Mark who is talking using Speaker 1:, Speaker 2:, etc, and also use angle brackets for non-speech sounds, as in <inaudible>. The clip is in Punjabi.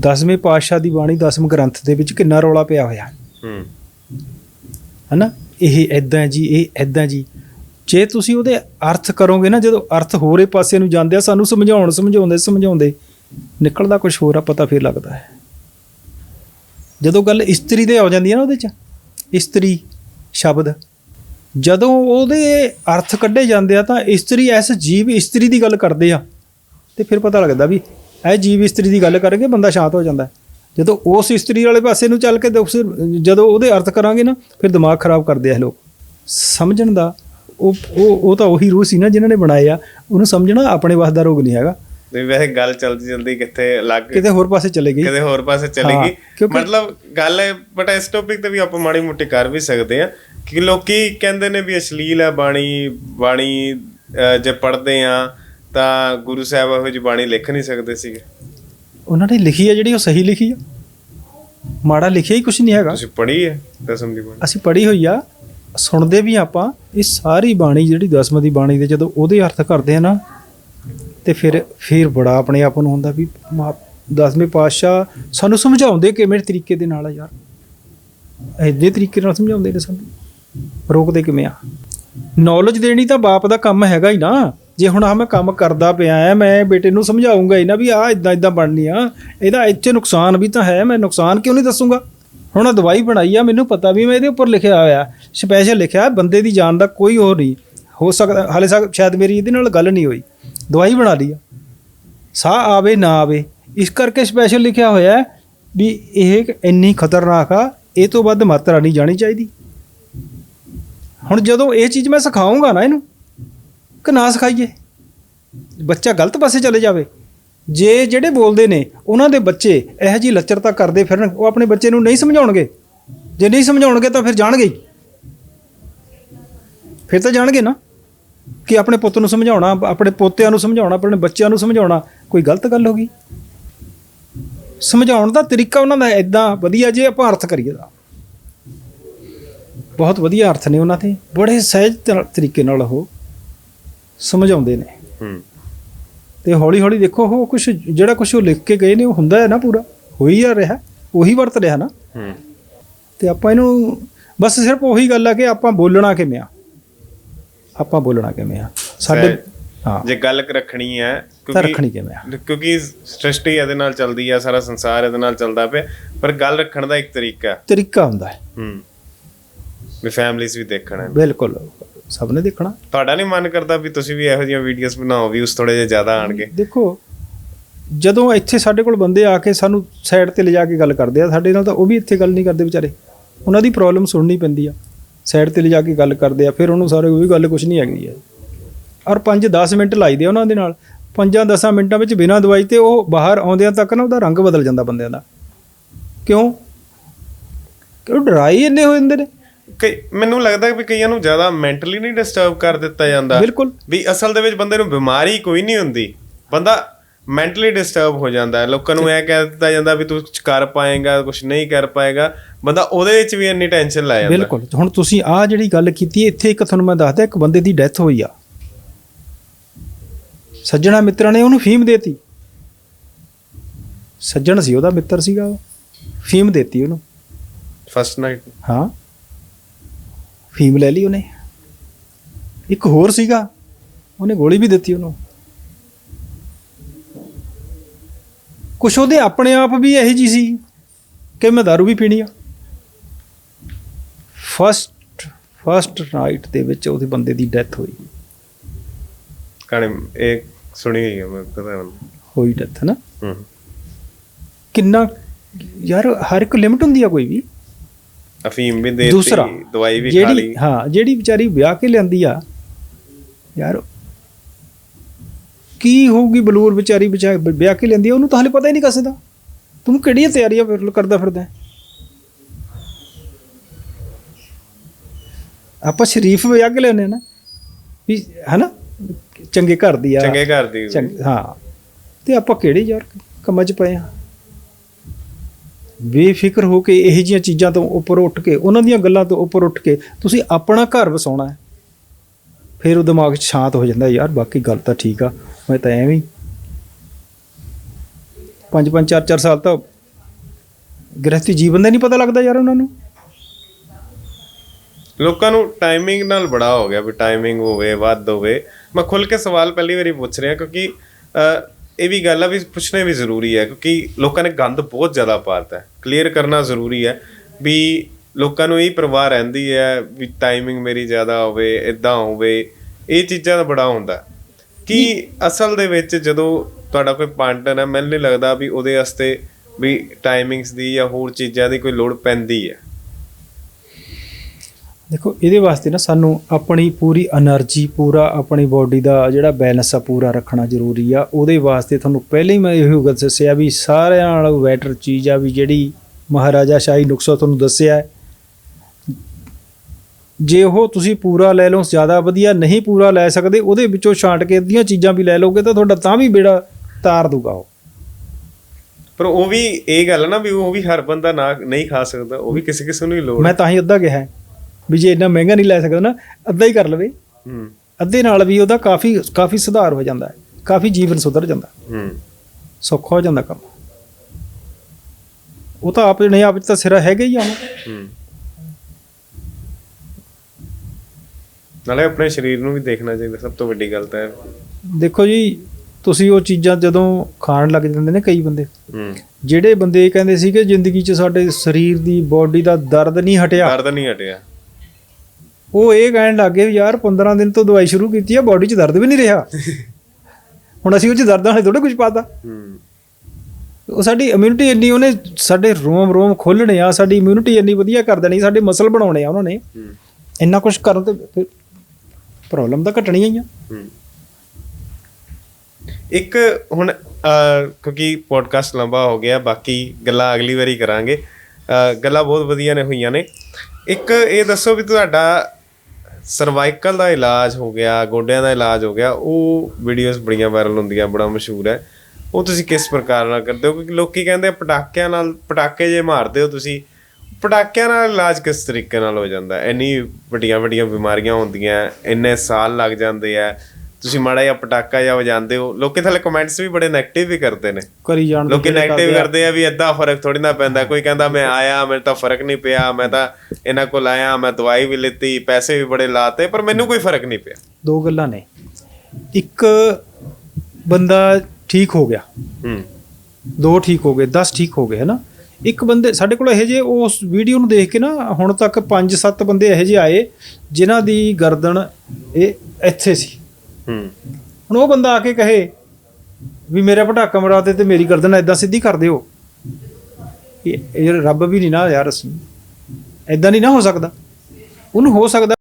Speaker 1: ਦਸਵੇਂ ਪਾਤਸ਼ਾਹ ਦੀ ਬਾਣੀ ਦਸਮ ਗ੍ਰੰਥ ਦੇ ਵਿੱਚ ਕਿੰਨਾ ਰੌਲਾ ਪਿਆ ਹੋਇਆ
Speaker 2: ਹੂੰ।
Speaker 1: ਹਨਾ? ਇਹ ਐਦਾਂ ਜੀ ਇਹ ਐਦਾਂ ਜੀ। ਜੇ ਤੁਸੀਂ ਉਹਦੇ ਅਰਥ ਕਰੋਗੇ ਨਾ ਜਦੋਂ ਅਰਥ ਹੋਰੇ ਪਾਸੇ ਨੂੰ ਜਾਂਦੇ ਆ ਸਾਨੂੰ ਸਮਝਾਉਣ ਸਮਝਾਉਂਦੇ ਸਮਝਾਉਂਦੇ ਨਿਕਲਦਾ ਕੁਝ ਹੋਰ ਆ ਪਤਾ ਫਿਰ ਲੱਗਦਾ ਹੈ। ਜਦੋਂ ਗੱਲ ਇਸਤਰੀ ਦੇ ਆ ਜਾਂਦੀ ਹੈ ਨਾ ਉਹਦੇ ਚ ਇਸਤਰੀ ਸ਼ਬਦ ਜਦੋਂ ਉਹਦੇ ਅਰਥ ਕੱਢੇ ਜਾਂਦੇ ਆ ਤਾਂ ਇਸਤਰੀ ਐਸ ਜੀਵ ਇਸਤਰੀ ਦੀ ਗੱਲ ਕਰਦੇ ਆ ਤੇ ਫਿਰ ਪਤਾ ਲੱਗਦਾ ਵੀ ਇਹ ਜੀਵ ਇਸਤਰੀ ਦੀ ਗੱਲ ਕਰਕੇ ਬੰਦਾ ਸ਼ਾਂਤ ਹੋ ਜਾਂਦਾ। ਜਦੋਂ ਉਸ ਇਸਤਰੀ ਵਾਲੇ ਪਾਸੇ ਨੂੰ ਚੱਲ ਕੇ ਜਦੋਂ ਉਹਦੇ ਅਰਥ ਕਰਾਂਗੇ ਨਾ ਫਿਰ ਦਿਮਾਗ ਖਰਾਬ ਕਰਦੇ ਆ ਲੋਕ। ਸਮਝਣ ਦਾ ਉਹ ਉਹ ਉਹ ਤਾਂ ਉਹੀ ਰੂਹ ਸੀ ਨਾ ਜਿਨ੍ਹਾਂ ਨੇ ਬਣਾਇਆ ਉਹਨੂੰ ਸਮਝਣਾ ਆਪਣੇ ਵਾਸ ਦਾ ਰੋਗ ਨਹੀਂ ਹੈਗਾ।
Speaker 2: ਤੇ ਵੈਸੇ ਗੱਲ ਚਲਦੀ ਚਲਦੀ ਕਿੱਥੇ ਲੱਗ
Speaker 1: ਕਿਤੇ ਹੋਰ ਪਾਸੇ ਚਲੇ ਗਈ।
Speaker 2: ਕਿਤੇ ਹੋਰ ਪਾਸੇ ਚਲੀ ਗਈ। ਮਤਲਬ ਗੱਲ ਹੈ ਬਟ ਇਸ ਟੌਪਿਕ ਤੇ ਵੀ ਆਪਾਂ ਮਾੜੀ ਮੋਟੀ ਕਰ ਵੀ ਸਕਦੇ ਆ ਕਿ ਲੋਕੀ ਕਹਿੰਦੇ ਨੇ ਵੀ ਅਸ਼ਲੀਲ ਹੈ ਬਾਣੀ ਬਾਣੀ ਜੇ ਪੜ੍ਹਦੇ ਆ ਤਾਂ ਗੁਰੂ ਸਾਹਿਬ ਇਹੋ ਜਿਹੀ ਬਾਣੀ ਲਿਖ ਨਹੀਂ ਸਕਦੇ ਸੀਗੇ।
Speaker 1: ਉਹਨਾਂ ਨੇ ਲਿਖੀ ਹੈ ਜਿਹੜੀ ਉਹ ਸਹੀ ਲਿਖੀ ਆ। ਮਾੜਾ ਲਿਖਿਆ ਹੀ ਕੁਝ ਨਹੀਂ ਹੈਗਾ।
Speaker 2: ਤੁਸੀਂ ਪੜ੍ਹੀ ਹੈ ਦਸਮ ਦੀ ਬਾਣੀ?
Speaker 1: ਅਸੀਂ ਪੜ੍ਹੀ ਹੋਈ ਆ। ਸੁਣਦੇ ਵੀ ਆਪਾਂ ਇਹ ਸਾਰੀ ਬਾਣੀ ਜਿਹੜੀ ਦਸਮ ਦੀ ਬਾਣੀ ਦੇ ਜਦੋਂ ਉਹਦੇ ਅਰਥ ਕਰਦੇ ਆ ਨਾ ਤੇ ਫਿਰ ਫਿਰ ਬੜਾ ਆਪਣੇ ਆਪ ਨੂੰ ਹੁੰਦਾ ਵੀ ਦਸਵੇਂ ਪਾਤਸ਼ਾਹ ਸਾਨੂੰ ਸਮਝਾਉਂਦੇ ਕਿਵੇਂ ਤਰੀਕੇ ਦੇ ਨਾਲ ਆ ਯਾਰ। ਐਦੇ ਤਰੀਕੇ ਨਾਲ ਸਮਝਾਉਂਦੇ ਨੇ ਸਾਨੂੰ। ਰੋਕਦੇ ਕਿਵੇਂ ਆ? ਨੌਲੇਜ ਦੇਣੀ ਤਾਂ ਬਾਪ ਦਾ ਕੰਮ ਹੈਗਾ ਹੀ ਨਾ। ਜੇ ਹੁਣ ਆ ਮੈਂ ਕੰਮ ਕਰਦਾ ਪਿਆ ਆ ਮੈਂ ਬੇਟੇ ਨੂੰ ਸਮਝਾਉਂਗਾ ਹੀ ਨਾ ਵੀ ਆ ਇਦਾਂ ਇਦਾਂ ਬਣਨੀ ਆ। ਇਹਦਾ ਇੱਥੇ ਨੁਕਸਾਨ ਵੀ ਤਾਂ ਹੈ, ਮੈਂ ਨੁਕਸਾਨ ਕਿਉਂ ਨਹੀਂ ਦੱਸੂਗਾ? ਹੁਣ ਆਹ ਦਵਾਈ ਬਣਾਈ ਆ, ਮੈਨੂੰ ਪਤਾ ਵੀ ਮੈਂ ਇਹਦੇ ਉੱਪਰ ਲਿਖਿਆ ਹੋਇਆ ਸਪੈਸ਼ਲ ਲਿਖਿਆ, ਬੰਦੇ ਦੀ ਜਾਨ ਦਾ ਕੋਈ ਹੋਰ ਨਹੀਂ। ਹੋ ਸਕਦਾ, ਹਾਲੇ ਸਕ ਸ਼ਾਇਦ ਮੇਰੀ ਇਹਦੇ ਨਾਲ ਗੱਲ ਨਹੀਂ ਹੋਈ। ਦਵਾਈ ਬਣਾ ਲਈ ਆ। ਸਾਹ ਆਵੇ, ਨਾ ਆਵੇ, ਇਸ ਕਰਕੇ ਸਪੈਸ਼ਲ ਲਿਖਿਆ ਹੋਇਆ ਵੀ ਇਹ ਇੰਨੀ ਖਤਰਨਾਕ ਆ, ਇਹ ਤੋਂ ਵੱਧ ਮਾਤਰਾ ਨਹੀਂ ਜਾਣੀ ਚਾਹੀਦੀ। ਹੁਣ ਜਦੋਂ ਇਹ ਚੀਜ਼ ਮੈਂ ਸਿਖਾਉਂਗਾ ਨਾ ਇਹਨੂੰ ਕਿ ਨਾ ਸਿਖਾਈਏ। ਬੱਚਾ ਗਲਤ ਪਾਸੇ ਚਲੇ ਜਾਵੇ। ਜੇ ਜਿਹੜੇ ਬੋਲਦੇ ਨੇ, ਉਹਨਾਂ ਦੇ ਬੱਚੇ ਇਹੋ ਜੀ ਲੱਚਰਤਾ ਕਰਦੇ ਫਿਰਨ, ਉਹ ਆਪਣੇ ਬੱਚੇ ਨੂੰ ਨਹੀਂ ਸਮਝਾਉਣਗੇ। ਜੇ ਨਹੀਂ ਸਮਝਾਉਣਗੇ ਤਾਂ ਫਿਰ ਜਾਣਗੇ ਹੀ। ਫਿਰ ਤਾਂ ਜਾਣਗੇ ਨਾ। ਕਿ ਆਪਣੇ ਪੁੱਤ ਨੂੰ ਸਮਝਾਉਣਾ, ਆਪਣੇ ਪੋਤਿਆਂ ਨੂੰ ਸਮਝਾਉਣਾ, ਆਪਣੇ ਬੱਚਿਆਂ ਨੂੰ ਸਮਝਾਉਣਾ, ਕੋਈ ਗਲਤ ਗੱਲ ਹੋ ਗਈ? ਸਮਝਾਉਣ ਦਾ ਤਰੀਕਾ ਉਹਨਾਂ ਦਾ ਇਦਾਂ ਵਧੀਆ ਜੇ ਆਪਾਂ ਅਰਥ ਕਰੀਏ ਦਾ ਬਹੁਤ ਵਧੀਆ ਅਰਥ ਨੇ ਉਹਨਾਂ ਦੇ। ਬੜੇ ਸਹਿਜ ਤਰ- ਤਰੀਕੇ ਨਾਲ ਉਹ ਸਮਝਾਉਂਦੇ ਨੇ।
Speaker 2: ਹੂੰ।
Speaker 1: ਤੇ ਹੌਲੀ ਹੌਲੀ ਦੇਖੋ ਉਹ ਕੁਝ ਜਿਹੜਾ ਕੁਝ ਉਹ ਲਿਖ ਕੇ ਗਏ ਨੇ ਉਹ ਹੁੰਦਾ ਹੈ ਨਾ ਪੂਰਾ। ਹੋਈ ਆ ਰਿਹਾ ਉਹੀ ਵਰਤ ਰਿਹਾ ਨਾ।
Speaker 2: ਹੂੰ।
Speaker 1: ਤੇ ਆਪਾਂ ਇਹਨੂੰ ਬਸ ਸਿਰਫ ਉਹੀ ਗੱਲ ਆ ਕਿ ਆਪਾਂ ਬੋਲਣਾ ਕਿਵੇਂ ਆ। ਆਪਾਂ ਬੋਲਣਾ ਕਿਵੇਂ ਆ। ਸਾਡੇ। ਹਾਂ।
Speaker 2: ਜੇ ਗੱਲ ਰੱਖਣੀ ਹੈ
Speaker 1: ਤਾਂ ਰੱਖਣੀ ਕਿਵੇਂ ਆ।
Speaker 2: ਕਿਉਂਕਿ ਸ੍ਰਿਸ਼ਟੀ ਇਹਦੇ ਨਾਲ ਚੱਲਦੀ ਹੈ ਸਾਰਾ ਸੰਸਾਰ ਇਹਦੇ ਨਾਲ ਚੱਲਦਾ ਪਿਆ। ਪਰ ਗੱਲ ਰੱਖਣ ਦਾ ਇੱਕ ਤਰੀਕਾ।
Speaker 1: ਤਰੀਕਾ ਹੁੰਦਾ ਹੈ।
Speaker 2: ਹੂੰ। ਵੀ ਫੈਮਲੀਜ਼ ਵੀ ਦੇਖਣਾ ਹੈ।
Speaker 1: ਬਿਲਕੁਲ। ਸਭ ਨੇ ਦੇਖਣਾ।
Speaker 2: ਤੁਹਾਡਾ ਨਹੀਂ ਮਨ ਕਰਦਾ ਵੀ ਤੁਸੀਂ ਵੀ ਇਹੋ ਜਿਹੀਆਂ ਵੀਡੀਓਜ਼ ਬਣਾਓ ਵੀ ਉਸ ਥੋੜੇ ਜਿਹਾ ਜ਼ਿਆਦਾ ਆਣਗੇ
Speaker 1: ਦੇਖੋ ਜਦੋਂ ਇੱਥੇ ਸਾਡੇ ਕੋਲ ਬੰਦੇ ਆ ਕੇ ਸਾਨੂੰ ਸਾਈਡ ਤੇ ਲਿਜਾ ਕੇ ਗੱਲ ਕਰਦੇ ਆ ਸਾਡੇ ਨਾਲ ਤਾਂ ਉਹ ਵੀ ਇੱਥੇ ਗੱਲ ਨਹੀਂ ਕਰਦੇ ਵਿਚਾਰੇ। ਉਹਨਾਂ ਦੀ ਪ੍ਰੋਬਲਮ ਸੁਣਨੀ ਪੈਂਦੀ ਆ। ਸਾਈਡ ਤੇ ਲਿਜਾ ਕੇ ਗੱਲ ਕਰਦੇ ਆ ਫਿਰ ਉਹਨੂੰ ਸਾਰੇ ਉਹ ਵੀ ਗੱਲ ਕੁਝ ਨਹੀਂ ਹੈਗੀ ਹੈ ਔਰ 5-10 ਮਿੰਟ ਲਾਈਦੇ ਆ ਉਹਨਾਂ ਦੇ ਨਾਲ। 5-10 ਮਿੰਟਾਂ ਵਿੱਚ ਬਿਨਾਂ ਦਵਾਈ ਤੇ ਉਹ ਬਾਹਰ ਆਉਂਦਿਆਂ ਤੱਕ ਨਾ ਉਹਦਾ ਰੰਗ ਬਦਲ ਜਾਂਦਾ ਬੰਦਿਆਂ ਦਾ। ਕਿਉਂ? ਕਿਉਂ ਡਰਾਈ ਇੰਨੇ ਹੋ ਜਾਂਦੇ ਨੇ?
Speaker 2: ਕਈ ਮੈਨੂੰ ਲੱਗਦਾ ਵੀ ਕਈਆਂ ਨੂੰ ਜ਼ਿਆਦਾ ਮੈਂਟਲੀ ਨਹੀਂ ਡਿਸਟਰਬ ਕਰ ਦਿੱਤਾ ਜਾਂਦਾ।
Speaker 1: ਬਿਲਕੁਲ।
Speaker 2: ਵੀ ਅਸਲ ਦੇ ਵਿੱਚ ਬੰਦੇ ਨੂੰ ਬਿਮਾਰੀ ਕੋਈ ਨਹੀਂ ਹੁੰਦੀ। ਬੰਦਾ ਮੈਂਟਲੀ ਡਿਸਟਰਬ ਹੋ ਜਾਂਦਾ। ਹੈ ਲੋਕਾਂ ਨੂੰ ਇਹ ਕਹਿ ਦਿੱਤਾ ਜਾਂਦਾ ਵੀ ਤੂੰ ਕੁਛ ਕਰ ਪਾਏਗਾ ਕੁਝ ਨਹੀਂ ਕਰ ਪਾਏਗਾ। ਬੰਦਾ ਉਹਦੇ ਵਿੱਚ ਵੀ ਇੰਨੀ ਟੈਨਸ਼ਨ ਲੈ ਜਾਂਦਾ।
Speaker 1: ਬਿਲਕੁਲ। ਹੁਣ ਤੁਸੀਂ ਆਹ ਜਿਹੜੀ ਗੱਲ ਕੀਤੀ ਇੱਥੇ ਇੱਕ ਤੁਹਾਨੂੰ ਮੈਂ ਦੱਸਦਾ ਇੱਕ ਬੰਦੇ ਦੀ ਡੈਥ ਹੋਈ ਆ। ਸੱਜਣਾ ਮਿੱਤਰਾਂ ਨੇ ਉਹਨੂੰ ਫੀਮ ਦੇਤੀ। ਸੱਜਣ ਸੀ ਉਹਦਾ ਮਿੱਤਰ ਸੀਗਾ ਫੀਮ ਦੇਤੀ ਉਹਨੂੰ।
Speaker 2: ਫਸਟ ਨਾਈਟ
Speaker 1: ਹਾਂ। ਫੀਮ ਲੈ ਲਈ ਉਹਨੇ। ਇੱਕ ਹੋਰ ਸੀਗਾ। ਉਹਨੇ ਗੋਲੀ ਵੀ ਦਿੱਤੀ ਉਹਨੂੰ। ਕੁਛ ਉਹਦੇ ਆਪਣੇ ਆਪ ਵੀ ਇਹੋ ਜੀ ਸੀ ਕਿ ਮੈਂ ਦਾਰੂ ਵੀ ਪੀਣੀ ਆ। ਫਸਟ ਫਸਟ ਨਾਈਟ ਦੇ ਵਿੱਚ ਉਹਦੇ ਬੰਦੇ ਦੀ ਡੈਥ ਹੋਈ।
Speaker 2: ਕਹਾਣੀ ਇਹ ਸੁਣੀ ਹੈ ਮੈਂ ਪਤਾ ਮੈਨੂੰ
Speaker 1: ਹੋਈ ਡੈਥ ਨਾ
Speaker 2: ਹੂੰ।
Speaker 1: ਕਿੰਨਾ ਯਾਰ ਹਰ ਇੱਕ ਲਿਮਟ ਹੁੰਦੀ ਆ ਕੋਈ ਵੀ।
Speaker 2: ਅਫੀਮ ਵੀ ਦੇ
Speaker 1: ਦੂਸਰਾ
Speaker 2: ਦਵਾਈ ਵੀ ਖਾ
Speaker 1: ਜਿਹੜੀ
Speaker 2: ਲਈ।
Speaker 1: ਹਾਂ ਜਿਹੜੀ ਵਿਚਾਰੀ ਵਿਆਹ ਕੇ ਲਿਆਂਦੀ ਆ ਯਾਰ ਕੀ ਹੋਊਗੀ ਬਲੂਰ ਵਿਚਾਰੀ ਵਿਚਾ ਵਿਆਹ ਕੇ ਲਿਆਂਦੀ ਆ ਉਹਨੂੰ ਤਾਂ ਹਲੇ ਪਤਾ ਹੀ ਨਹੀਂ ਕਿਸੇ ਦਾ। ਤੂੰ ਕਿਹੜੀਆਂ ਤਿਆਰੀਆਂ ਫਿਰ ਕਰਦਾ ਫਿਰਦਾ? ਆਪਾਂ ਸ਼ਰੀਫ ਵਿਆਹ ਕੇ ਹਾਂ ਨਾ ਵੀ ਹਨਾ ਚੰਗੇ ਘਰ ਦੀ ਆ।
Speaker 2: ਚੰਗੇ ਘਰ ਦੀ।
Speaker 1: ਹਾਂ ਤੇ ਆਪਾਂ ਕਿਹੜੇ ਯਾਰ ਕੰਮਾਂ 'ਚ ਪਏ ਆ ਬੇਫਿਕਰ ਹੋ ਕੇ ਇਹੋ ਜਿਹੀਆਂ ਚੀਜ਼ਾਂ ਤੋਂ ਉੱਪਰ ਉੱਠ ਕੇ, ਉਹਨਾਂ ਦੀਆਂ ਗੱਲਾਂ ਤੋਂ ਉੱਪਰ ਉੱਠ ਕੇ ਤੁਸੀਂ ਆਪਣਾ ਘਰ ਵਸਾਉਣਾ ਹੈ। ਫਿਰ ਉਹ ਦਿਮਾਗ 'ਚ ਸ਼ਾਂਤ ਹੋ ਜਾਂਦਾ ਯਾਰ ਬਾਕੀ ਗੱਲ ਤਾਂ ਠੀਕ ਆ, ਮੈਂ ਤਾਂ ਐਵੇਂ ਹੀ। ਪੰਜ ਪੰਜ, ਚਾਰ ਚਾਰ ਸਾਲ ਤਾਂ ਗ੍ਰਸਤੀ ਜੀਵਨ ਦਾ ਨਹੀਂ ਪਤਾ ਲੱਗਦਾ ਯਾਰ ਉਹਨਾਂ ਨੂੰ।
Speaker 2: ਲੋਕਾਂ ਨੂੰ ਟਾਈਮਿੰਗ ਨਾਲ ਬੜਾ ਹੋ ਗਿਆ ਵੀ ਟਾਈਮਿੰਗ ਹੋਵੇ, ਵੱਧ ਹੋਵੇ। ਮੈਂ ਖੁੱਲ ਕੇ ਸਵਾਲ ਪਹਿਲੀ ਵਾਰੀ ਪੁੱਛ ਰਿਹਾ ਕਿਉਂਕਿ ਇਹ ਵੀ ਗੱਲ ਆ ਵੀ ਪੁੱਛਣੇ ਵੀ ਜ਼ਰੂਰੀ ਹੈ ਕਿਉਂਕਿ ਲੋਕਾਂ ਨੇ ਗੰਦ ਬਹੁਤ ਜ਼ਿਆਦਾ ਹੈ। ਕਲੀਅਰ ਕਰਨਾ ਜ਼ਰੂਰੀ ਹੈ ਵੀ ਲੋਕਾਂ ਨੂੰ ਇਹ ਪਰਵਾਹ ਰਹਿੰਦੀ ਹੈ ਵੀ ਟਾਈਮਿੰਗ ਮੇਰੀ ਜ਼ਿਆਦਾ ਹੋਵੇ ਇਦਾਂ ਹੋਵੇ ਇਹ ਚੀਜ਼ਾਂ ਦਾ ਬੜਾ ਹੁੰਦਾ। ਕਿ ਅਸਲ ਦੇ ਵਿੱਚ ਜਦੋਂ ਤੁਹਾਡਾ ਕੋਈ ਪਾਰਟਨਰ ਹੈ ਮੈਨੂੰ ਨਹੀਂ ਲੱਗਦਾ ਵੀ ਉਹਦੇ ਵਾਸਤੇ ਵੀ ਟਾਈਮਿੰਗਸ ਦੀ ਜਾਂ ਹੋਰ ਚੀਜ਼ਾਂ ਦੀ ਕੋਈ ਲੋੜ ਪੈਂਦੀ ਹੈ।
Speaker 1: ਦੇਖੋ ਇਹਦੇ ਵਾਸਤੇ ਨਾ ਸਾਨੂੰ ਆਪਣੀ ਪੂਰੀ એનર્ਜੀ ਪੂਰਾ ਆਪਣੀ ਬਾਡੀ ਦਾ ਜਿਹੜਾ ਬੈਲੈਂਸ ਆ ਪੂਰਾ ਰੱਖਣਾ ਜ਼ਰੂਰੀ ਆ। ਉਹਦੇ ਵਾਸਤੇ ਤੁਹਾਨੂੰ ਪਹਿਲੇ ਹੀ ਮੈਂ ਇਹੋ ਗੱਲ ਦੱਸਿਆ ਵੀ ਸਾਰਿਆਂ ਨਾਲੋਂ ਬੈਟਰ ਚੀਜ਼ ਆ ਵੀ ਜਿਹੜੀ ਮਹਾਰਾਜਾ ਸ਼ਾਹੀ ਨੁਕਸਾ ਤੁਹਾਨੂੰ ਦੱਸਿਆ ਜੇ ਉਹ ਤੁਸੀਂ ਪੂਰਾ ਲੈ ਲਓ ਜ਼ਿਆਦਾ ਵਧੀਆ ਨਹੀਂ ਪੂਰਾ ਲੈ ਸਕਦੇ ਉਹਦੇ ਵਿੱਚੋਂ ਛਾਂਟ ਕੇ ਦੀਆਂ ਚੀਜ਼ਾਂ ਵੀ ਲੈ ਲਓਗੇ ਤਾਂ ਤੁਹਾਡਾ ਤਾਂ ਵੀ ਬੇੜਾ ਤਾਰ ਦੂਗਾ ਉਹ।
Speaker 2: ਪਰ ਉਹ ਵੀ ਇਹ ਗੱਲ ਨਾ ਵੀ ਉਹ ਵੀ ਹਰ ਬੰਦਾ ਨਾ ਨਹੀਂ ਖਾ ਸਕਦਾ ਉਹ ਵੀ ਕਿਸੇ ਕਿਸੇ ਨੂੰ ਹੀ ਲੋੜ
Speaker 1: ਮੈਂ ਤਾਂ ਹੀ ਅੱਧਾ ਕਿਹਾ ਵੀ ਜੇ ਇੰਨਾ ਮਹਿੰਗਾ ਨਹੀਂ ਲੈ ਸਕਦਾ ਨਾ ਅੱਧਾ ਹੀ ਕਰ ਲਵੇ।
Speaker 2: ਹੂੰ।
Speaker 1: ਅੱਧੇ ਨਾਲ ਵੀ ਉਹਦਾ ਕਾਫੀ ਕਾਫੀ ਸੁਧਾਰ ਹੋ ਜਾਂਦਾ ਹੈ। ਕਾਫੀ ਜੀਵਨ ਸੁਧਰ ਜਾਂਦਾ।
Speaker 2: ਹੂੰ।
Speaker 1: ਸੌਖਾ ਹੋ ਜਾਂਦਾ ਕੰਮ। ਉਹ ਤਾਂ ਆਪ ਨਹੀਂ ਆਪ 'ਚ ਤਾਂ ਸਿਰਾ ਹੈਗਾ ਹੀ ਆ।
Speaker 2: ਹੂੰ। ਨਾਲੇ ਆਪਣੇ ਸਰੀਰ ਨੂੰ ਵੀ ਦੇਖਣਾ ਚਾਹੀਦਾ ਸਭ ਤੋਂ ਵੱਡੀ ਗੱਲ ਤਾਂ ਹੈ
Speaker 1: ਦੇਖੋ ਜੀ ਤੁਸੀਂ ਉਹ ਚੀਜ਼ਾਂ ਜਦੋਂ ਖਾਣ ਲੱਗ ਜਾਂਦੇ ਨੇ ਕਈ ਬੰਦੇ
Speaker 2: ਹੂੰ।
Speaker 1: ਜਿਹੜੇ ਬੰਦੇ ਕਹਿੰਦੇ ਸੀ ਕਿ ਜ਼ਿੰਦਗੀ 'ਚ ਸਾਡੇ ਸਰੀਰ ਦੀ ਬਾਡੀ ਦਾ ਦਰਦ ਨਹੀਂ ਹਟਿਆ।
Speaker 2: ਦਰਦ ਨਹੀਂ ਹਟਿਆ।
Speaker 1: ਉਹ ਇਹ ਕਹਿਣ ਲੱਗੇ ਵੀ ਯਾਰ 15 ਦਿਨ ਤੋਂ ਦਵਾਈ ਸ਼ੁਰੂ ਕੀਤੀ ਆ ਬਾਡੀ 'ਚ ਦਰਦ ਵੀ ਨਹੀਂ ਰਿਹਾ। <laughs> ਹੁਣ ਅਸੀਂ ਉਹ 'ਚ ਦਰਦਾਂ ਵਾਲੇ ਥੋੜਾ ਕੁਝ ਪਾਤਾ। ਉਹ ਸਾਡੀ ਇਮਿਊਨਿਟੀ ਇੰਨੀ ਉਹਨੇ ਸਾਡੇ ਰੋਮ ਰੋਮ ਖੋਲਣੇ ਆ ਸਾਡੀ ਇਮਿਊਨਿਟੀ ਇੰਨੀ ਵਧੀਆ ਕਰ ਦੇਣੀ ਸਾਡੇ ਮਸਲ ਬਣਾਉਣੇ ਆ ਉਹਨਾਂ। ਨੇ ਇੰਨਾ ਕੁਝ ਕਰਨ ਤੇ ਫਿਰ ਪ੍ਰੋਬਲਮ ਤਾਂ ਘਟਣੀਆਂ ਹੀ ਆ।
Speaker 2: ਇੱਕ ਹੁਣ ਕਿਉਂਕਿ ਪੋਡਕਾਸਟ ਲੰਬਾ ਹੋ ਗਿਆ ਬਾਕੀ ਗੱਲਾਂ ਅਗਲੀ ਵਾਰੀ ਕਰਾਂਗੇ। ਗੱਲਾਂ ਬਹੁਤ ਵਧੀਆ ਨੇ ਹੋਈਆਂ ਨੇ। ਇੱਕ ਇਹ ਦੱਸੋ ਵੀ ਤੁਹਾਡਾ ਸਰਵਾਈਕਲ ਦਾ ਇਲਾਜ ਹੋ ਗਿਆ, ਗੋਡਿਆਂ ਦਾ ਇਲਾਜ ਹੋ ਗਿਆ, ਉਹ ਵੀਡੀਓਜ਼ ਬੜੀਆਂ ਵਾਇਰਲ ਹੁੰਦੀਆਂ, ਬੜਾ ਮਸ਼ਹੂਰ ਹੈ ਉਹ ਤੁਸੀਂ ਕਿਸ ਪ੍ਰਕਾਰ ਨਾਲ ਕਰਦੇ ਹੋ ਕਿਉਂਕਿ ਲੋਕੀ ਕਹਿੰਦੇ ਪਟਾਕਿਆਂ ਨਾਲ, ਪਟਾਕੇ ਜੇ ਮਾਰਦੇ ਹੋ ਤੁਸੀਂ, ਪਟਾਕਿਆਂ ਨਾਲ ਇਲਾਜ ਕਿਸ ਤਰੀਕੇ ਨਾਲ ਹੋ ਜਾਂਦਾ ਹੈ? ਇੰਨੀ ਵੱਡੀਆਂ ਵੱਡੀਆਂ ਬਿਮਾਰੀਆਂ ਹੁੰਦੀਆਂ, ਇੰਨੇ ਸਾਲ ਲੱਗ ਜਾਂਦੇ ਆ ਤੁਸੀਂ ਮਾੜਾ ਜਿਹਾ ਪਟਾਕਾ ਜਾਂ ਵਜਾਉਂਦੇ ਹੋ ਲੋਕੀ ਥੱਲੇ ਕਮੈਂਟਸ ਵੀ ਬੜੇ 네ਗੇਟਿਵ ਵੀ ਕਰਦੇ ਨੇ।
Speaker 1: ਕਰੀ ਜਾਣ
Speaker 2: ਲੋਕੀ
Speaker 1: ਜਿਹੜੇ
Speaker 2: 네ਗੇਟਿਵ ਕਰਦੇ ਆ। ਵੀ ਏਦਾਂ ਫ਼ਰਕ ਥੋੜੀ ਨਾ ਪੈਂਦਾ ਕੋਈ ਕਹਿੰਦਾ ਮੈਂ ਆਇਆ ਮੈਨੂੰ ਤਾਂ ਫ਼ਰਕ ਨਹੀਂ ਪਿਆ ਮੈਂ ਤਾਂ ਇਹਨਾਂ ਕੋਲ ਆਇਆ ਮੈਂ ਦਵਾਈ ਵੀ ਲਿੱਤੀ ਪੈਸੇ ਵੀ ਬੜੇ ਲਾਤੇ ਪਰ ਮੈਨੂੰ ਕੋਈ ਫ਼ਰਕ ਨਹੀਂ ਪਿਆ।
Speaker 1: ਦੋ ਗੱਲਾਂ ਨੇ। ਇੱਕ ਬੰਦਾ ਠੀਕ ਹੋ ਗਿਆ।
Speaker 2: ਹੂੰ।
Speaker 1: ਦੋ ਠੀਕ ਹੋ ਗਏ 10 ਠੀਕ ਹੋ ਗਏ ਹਨਾ? ਇੱਕ ਬੰਦੇ ਸਾਡੇ ਕੋਲ ਇਹੋ ਜਿਹੇ ਉਸ ਵੀਡੀਓ ਨੂੰ ਦੇਖ ਕੇ ਨਾ ਹੁਣ ਤੱਕ 5-7 ਬੰਦੇ ਇਹੋ ਜਿਹੇ ਆਏ ਜਿਨ੍ਹਾਂ ਦੀ ਗਰਦਨ ਇਹ ਇੱਥੇ ਸੀ।
Speaker 2: ਹੂੰ।
Speaker 1: ਹੁਣ ਉਹ ਬੰਦਾ ਆ ਕੇ ਕਹੇ ਵੀ ਮੇਰਾ ਪਟਾਕਾ ਮਰਾਤੇ ਤੇ ਮੇਰੀ ਗਰਦਨ ਐਦਾਂ ਸਿੱਧੀ ਕਰ ਦਿਓ। ਇਹ ਇਹ ਰੱਬ ਵੀ ਨਹੀਂ ਨਾ ਯਾਰ ਅਸੀਂ। ਐਦਾਂ ਨਹੀਂ ਨਾ ਹੋ ਸਕਦਾ। ਉਹਨੂੰ ਹੋ ਸਕਦਾ